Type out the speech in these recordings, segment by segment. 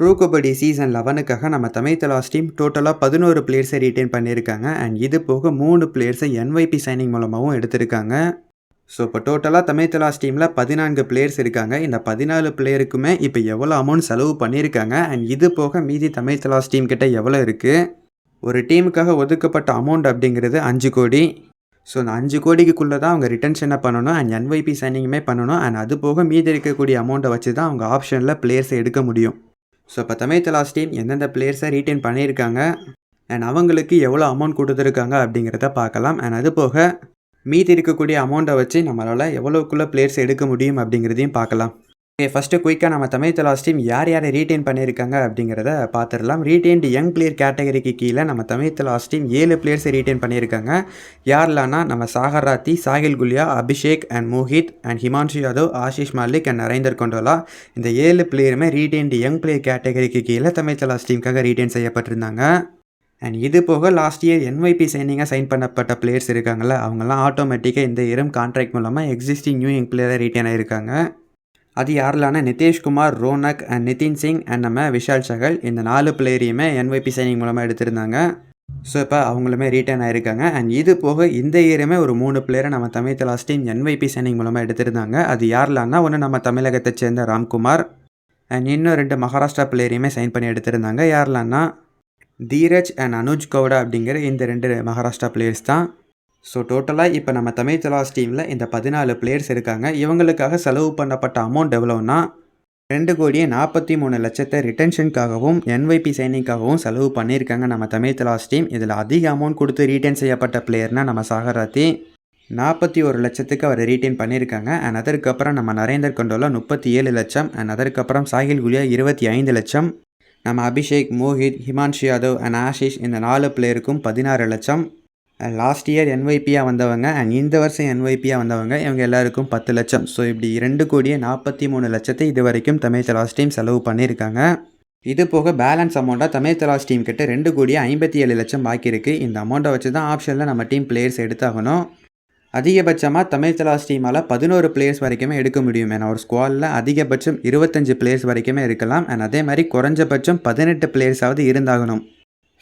Bro kabaddi season லெவனுக்காக நம்ம Tamil Thalaivas team டோட்டலாக பதினோரு பிளேயர்ஸை ரீட்டைன் பண்ணியிருக்காங்க. அண்ட் இது போக மூணு பிளேயர்ஸை என்வைபி சைனிங் மூலமாகவும் எடுத்திருக்காங்க. ஸோ இப்போ டோட்டலாக தமிழ் தலாஸ் டீமில் பதினான்கு பிளேயர்ஸ் இருக்காங்க. இந்த பதினாலு பிளேயருக்குமே இப்போ எவ்வளோ அமௌண்ட் செலவு பண்ணியிருக்காங்க? அண்ட் இது போக மீதி தமிழ் தலாஸ் டீம் கிட்ட எவ்வளோ இருக்குது ஒரு டீமுக்காக ஒதுக்கப்பட்ட அமௌண்ட் அப்படிங்கிறது அஞ்சு கோடி. ஸோ அந்த அஞ்சு கோடிக்குள்ளே தான் அவங்க ரிட்டன்ஷனை பண்ணணும். அண்ட் என்வைபி சைனிங்குமே பண்ணணும். அண்ட் அது போக மீதி இருக்கக்கூடிய அமௌண்ட்டை வச்சு தான் அவங்க ஆப்ஷனில் பிளேயர்ஸை எடுக்க முடியும். ஸோ இப்போ தமிழ் தலாஸ் டீம் எந்தெந்த பிளேயர்ஸை ரீட்டைன் பண்ணியிருக்காங்க? அண்ட் அவங்களுக்கு எவ்வளோ அமௌண்ட் கொடுத்துருக்காங்க அப்படிங்கிறத பார்க்கலாம். அண்ட் அது போக மீதி இருக்கக்கூடிய அமௌண்ட்டை வச்சு நம்மளால் எவ்வளோக்குள்ளே பிளேயர்ஸ் எடுக்க முடியும் அப்படிங்கிறதையும் பார்க்கலாம். ஓகே ஃபஸ்ட்டு குயிக்காக நம்ம தமிழ் தலாஸ் டீம் யார் யாரை ரீட்டைன் பண்ணியிருக்காங்க அப்படிங்கிறத பார்த்துடலாம். ரீட்டைன்டு யங் பிளேயர் கேட்டகரிக்கு கீழே நம்ம தமிழ் தலாஸ் டீம் ஏழு பிளேயர்ஸை ரீட்டைன் பண்ணியிருக்காங்க. யார்லான்னா நம்ம Sagar Rathi Sahil Gulia Abhishek and Mohit and Himanshu Yadav Ashish Malik and Narender Kondola. இந்த ஏழு பிளேயருமே ரீட்டைன்டு யங் பிளேயர் கேட்டகரிக்கு கீழே தமிழ் தலாஸ் டீமுக்காக ரீட்டைன் செய்யப்பட்டிருந்தாங்க. அண்ட் இது போக லாஸ்ட் இயர் என்வைபி சைனிங்காக சைன் பண்ணப்பட்ட பிளேயர்ஸ் இருக்காங்கல்ல அவங்கெல்லாம் ஆட்டோமேட்டிக்காக இந்த இயரும் கான்ட்ராக்ட் மூலமாக எக்ஸிஸ்டிங் நியூ யங் பிளேயராக ரீட்டைன் ஆகிருக்காங்க அது யாரெல்லாம்னா நிதிஷ்குமார் ரோனக் அண்ட் நிதின் சிங் அண்ட் நம்ம விஷால் சகல். இந்த நாலு பிளேயரையுமே என்வைபி சைனிங் மூலமாக எடுத்திருந்தாங்க. ஸோ இப்போ அவங்களுமே ரீட்டர்ன் ஆயிருக்காங்க. அண்ட் இது போக இந்த இயருமே ஒரு மூணு பிளேயரை நம்ம Tamil last team N Y P signing மூலமாக எடுத்திருந்தாங்க. அது யாரெல்லாம்னா ஒன்று நம்ம தமிழகத்தை சேர்ந்த ராம்குமார் அண்ட் இன்னும் ரெண்டு மகாராஷ்டிரா பிளேயரையுமே சைன் பண்ணி எடுத்திருந்தாங்க. யாரெல்லாம்னா தீரஜ் அண்ட் அனுஜ் கவுடா அப்படிங்கிற இந்த ரெண்டு மகாராஷ்டிரா பிளேயர்ஸ் தான். ஸோ டோட்டலாக இப்போ நம்ம தமிழ் தலாஸ் டீமில் இந்த பதினாலு பிளேயர்ஸ் இருக்காங்க. இவங்களுக்காக செலவு பண்ணப்பட்ட அமௌண்ட் எவ்வளோன்னா ரெண்டு கோடியே நாற்பத்தி மூணு லட்சத்தை ரிட்டன்ஷனுக்காகவும் என்வைபி சைனிங்காகவும் செலவு பண்ணியிருக்காங்க நம்ம தமிழ் தலாஸ் டீம். இதில் அதிக அமௌண்ட் கொடுத்து ரீட்டைன் செய்யப்பட்ட பிளேயர்னால் நம்ம சாகராத்தி. நாற்பத்தி ஒரு லட்சத்துக்கு அவர் ரீட்டைன் பண்ணியிருக்காங்க. அண்ட் அதற்கப்புறம் நம்ம நரேந்தர் கொண்டோலா முப்பத்தி ஏழு லட்சம். அண்ட் அதற்கப்புறம் சாகில் குலியா இருபத்தி ஐந்து லட்சம். நம்ம அபிஷேக் மோஹித் ஹிமான்ஷு யாதவ் அண்ட் ஆஷிஷ் இந்த நாலு பிளேயருக்கும் பதினாறு லட்சம். லாஸ்ட் இயர் என்வைபியாக வந்தவங்க அண்ட் இந்த வருஷம் என்வைபியாக வந்தவங்க இவங்க எல்லாருக்கும் பத்து லட்சம். ஸோ இப்படி ரெண்டு கோடியே நாற்பத்தி மூணு லட்சத்தை இது வரைக்கும் தமிழ் தலாஸ் டீம் செலவு பண்ணியிருக்காங்க. இது போக பேலன்ஸ் அமௌண்ட்டாக தமிழ் தலாஸ் டீம் கிட்ட ரெண்டு கோடியே ஐம்பத்தி ஏழு லட்சம் பாக்கி இருக்குது இந்த அமௌண்ட்டை வச்சு தான் ஆப்ஷனில் நம்ம டீம் பிளேயர்ஸ் எடுத்தாகணும். அதிகபட்சமாக தமிழ் தலாஸ் டீமால் பதினோரு பிளேயர்ஸ் வரைக்குமே எடுக்க முடியும். ஏன்னா ஒரு ஸ்குவாடில் அதிகபட்சம் இருபத்தஞ்சு பிளேயர்ஸ் வரைக்குமே இருக்கலாம். அண்ட் அதே மாதிரி குறைஞ்சபட்சம் பதினெட்டு பிளேயர்ஸாவது இருந்தாகணும்.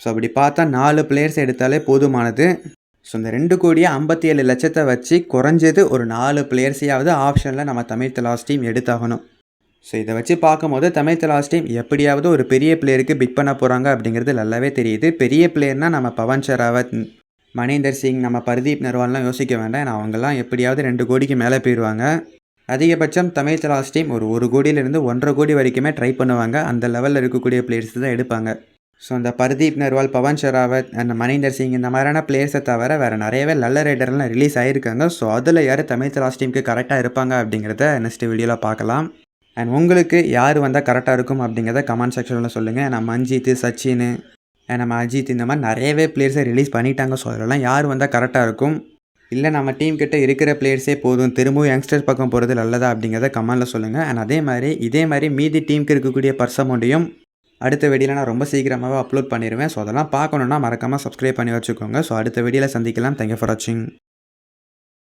ஸோ அப்படி பார்த்தா நாலு பிளேயர்ஸ் எடுத்தாலே போதுமானது. ஸோ இந்த ரெண்டு கோடியே ஐம்பத்தி ஏழு லட்சத்தை வச்சு குறைஞ்சது ஒரு நாலு பிளேயர்ஸையாவது ஆப்ஷனில் நம்ம தமிழ் தலாஸ் டீம் எடுத்தாகணும். ஸோ இதை வச்சு பார்க்கும்போது தமிழ் தலாஸ் டீம் எப்படியாவது ஒரு பெரிய பிளேயருக்கு பிட் பண்ண போகிறாங்க அப்படிங்கிறது நல்லாவே தெரியுது. பெரிய பிளேயர்னால் நம்ம பவன் ஷராவத் மணீந்தர் சிங் நம்ம பர்தீப் நர்வால்லாம் யோசிக்க வேண்டாம். ஏன்னா அவங்கெல்லாம் எப்படியாவது ரெண்டு கோடிக்கு மேலே போயிடுவாங்க. அதிகபட்சம் தமிழ் தலாஸ் டீம் ஒரு ஒரு கோடியிலேருந்து ஒன்றரை கோடி வரைக்குமே ட்ரை பண்ணுவாங்க. அந்த லெவலில் இருக்கக்கூடிய பிளேயர்ஸ் தான் எடுப்பாங்க. ஸோ அந்த பர்தீப் நர்வால் பவன் ஷெராவத் அந்த மணிந்தர் சிங் இந்த மாதிரியான பிளேயர்ஸை தவிர வேறு நிறையவே நல்ல ரைடர்லாம் ரிலீஸ் ஆகியிருக்காங்க ஸோ அதில் யார் தமிழ் தலாஸ் டீமுக்கு கரெக்டாக இருப்பாங்க அப்படிங்கிறத நெக்ஸ்ட் வீடியோவில் பார்க்கலாம். அண்ட் உங்களுக்கு யார் வந்தால் கரெக்டாக இருக்கும் அப்படிங்கிறத கமெண்ட் செக்ஷனில் சொல்லுங்கள் நம்ம அஞ்சித் சச்சின் நம்ம அஜித் இந்த மாதிரி நிறையவே பிளேயர்ஸை ரிலீஸ் பண்ணிட்டாங்க. ஸோ அதெல்லாம் யார் வந்தால் கரெக்டாக இருக்கும்? இல்லை நம்ம டீம் கிட்ட இருக்கிற பிளேயர்ஸே போதும். திரும்பவும் யங்ஸ்டர்ஸ் பக்கம் போகிறது நல்லதா அப்படிங்கிறத கமெண்டில் சொல்லுங்கள் அண்ட் அதே மாதிரி இதே மாதிரி மீதி டீமுக்கு இருக்கக்கூடிய பர்ஸ் அமௌண்ட்டையும் அடுத்த வீடியோவில் நான் ரொம்ப சீக்கிரமாகவே அப்லோட் பண்ணிடுவேன் ஸோ அதெல்லாம் பார்க்கணுன்னா மறக்காமல் சப்ஸ்கிரைப் பண்ணி வச்சுக்கோங்க. ஸோ அடுத்த வீடியோவில் சந்திக்கலாம். தேங்க்யூ ஃபார் வாட்சிங்